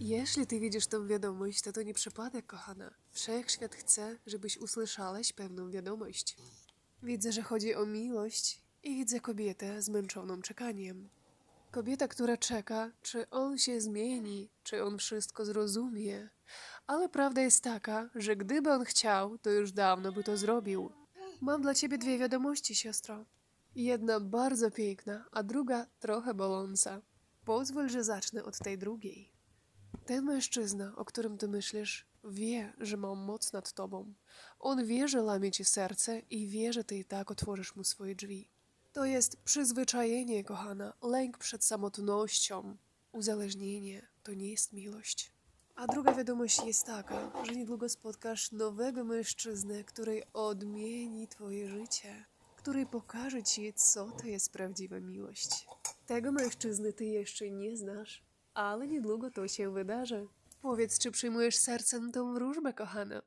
Jeśli ty widzisz tą wiadomość, to to nie przypadek, kochana. Wszechświat chce, żebyś usłyszałaś pewną wiadomość. Widzę, że chodzi o miłość i widzę kobietę zmęczoną czekaniem. Kobieta, która czeka, czy on się zmieni, czy on wszystko zrozumie. Ale prawda jest taka, że gdyby on chciał, to już dawno by to zrobił. Mam dla ciebie dwie wiadomości, siostro. Jedna bardzo piękna, a druga trochę boląca. Pozwól, że zacznę od tej drugiej. Ten mężczyzna, o którym ty myślisz, wie, że mam moc nad tobą. On wie, że łamie ci serce i wie, że ty i tak otworzysz mu swoje drzwi. To jest przyzwyczajenie, kochana, lęk przed samotnością. Uzależnienie to nie jest miłość. A druga wiadomość jest taka, że niedługo spotkasz nowego mężczyznę, który odmieni twoje życie, który pokaże ci, co to jest prawdziwa miłość. Tego mężczyzny ty jeszcze nie znasz, ale niedługo to się wydarzy. Powiedz, czy przyjmujesz sercem tą wróżbę, kochana?